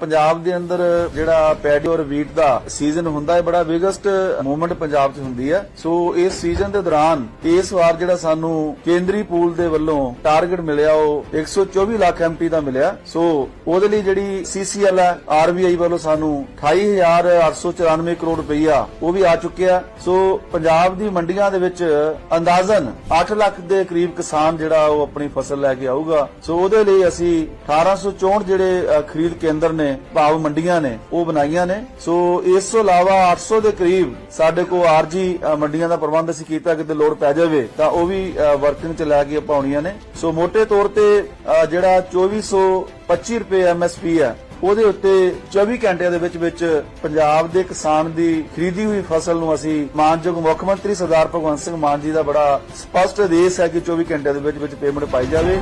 ਪੰਜਾਬ ਦੇ ਅੰਦਰ ਜਿਹੜਾ ਪੈਡੀ ਔਰ ਵੀਟ ਦਾ ਸੀਜ਼ਨ ਹੁੰਦਾ ਹੈ ਬੜਾ ਬਿਗੇਸਟ ਮੂਵਮੈਂਟ ਪੰਜਾਬ 'ਚ ਹੁੰਦੀ ਹੈ। ਸੋ ਇਸ ਸੀਜ਼ਨ ਦੇ ਦੌਰਾਨ ਇਸ ਵਾਰ ਜਿਹੜਾ ਸਾਨੂੰ ਕੇਂਦਰੀ ਪੂਲ ਦੇ ਵੱਲੋਂ ਟਾਰਗੇਟ ਮਿਲਿਆ, ਉਹ 124 ਲੱਖ ਐਮਪੀ ਦਾ ਮਿਲਿਆ। ਸੋ ਉਹਦੇ ਲਈ ਜਿਹੜੀ ਸੀਸੀਐਲ ਹੈ ਆਰਬੀਆਈ ਵੱਲੋਂ ਸਾਨੂੰ 28894 ਕਰੋੜ ਰੁਪਈਆ ਉਹ ਵੀ ਆ ਚੁੱਕਿਆ ਸੋ ਪੰਜਾਬ ਦੀ ਮੰਡੀਆਂ ਦੇ ਵਿੱਚ ਅੰਦਾਜ਼ਨ 8 ਲੱਖ ਦੇ ਕਰੀਬ ਕਿਸਾਨ ਜਿਹੜਾ ਉਹ ਆਪਣੀ ਫਸਲ ਲੈ ਕੇ ਆਊਗਾ। ਸੋ ਉਹਦੇ ਲਈ ਅਸੀਂ 1864 ਜਿਹੜੇ ਖਰੀਦ ਕੇਂਦਰ ਨੇ ਭਾਵ ਮੰਡੀਆਂ ਨੇ ਉਹ ਬਣਾਈਆਂ ਨੇ। ਸੋ ਇਸ ਤੋਂ ਇਲਾਵਾ 800 ਦੇ ਕਰੀਬ ਸਾਡੇ ਕੋਲ ਆਰਜੀ ਮੰਡੀਆਂ ਦਾ ਪ੍ਰਬੰਧ ਅਸੀਂ ਕੀਤਾ ਕਿਤੇ ਲੋੜ ਪੈ ਜਾਵੇ ਤਾਂ ਉਹ ਵੀ ਵਰਕਿੰਗ ਚ ਲੈ ਕੇ ਪਾਉਣੀਆਂ ਨੇ। ਸੋ ਮੋٹے ਤੌਰ ਤੇ ਅ, ਜਿਹੜਾ 2425 ਰੁਪਏ ਐਮਐਸਪੀ ਹੈ ਉਹਦੇ ਉੱਤੇ 24 ਘੰਟਿਆਂ ਦੇ ਵਿੱਚ ਵਿੱਚ ਪੰਜਾਬ ਦੇ ਕਿਸਾਨ ਦੀ ਖਰੀਦੀ ਹੋਈ ਫਸਲ ਨੂੰ ਅਸੀਂ ਮਾਨਯੋਗ ਮੁੱਖ ਮੰਤਰੀ ਸਰਦਾਰ ਭਗਵੰਤ ਸਿੰਘ ਮਾਨ ਜੀ ਦਾ ਬੜਾ ਸਪਸ਼ਟ ਆਦੇਸ਼ ਹੈ ਕਿ 24 ਘੰਟਿਆਂ ਦੇ ਵਿੱਚ ਵਿੱਚ ਪੇਮੈਂਟ ਪਾਈ ਜਾਵੇ।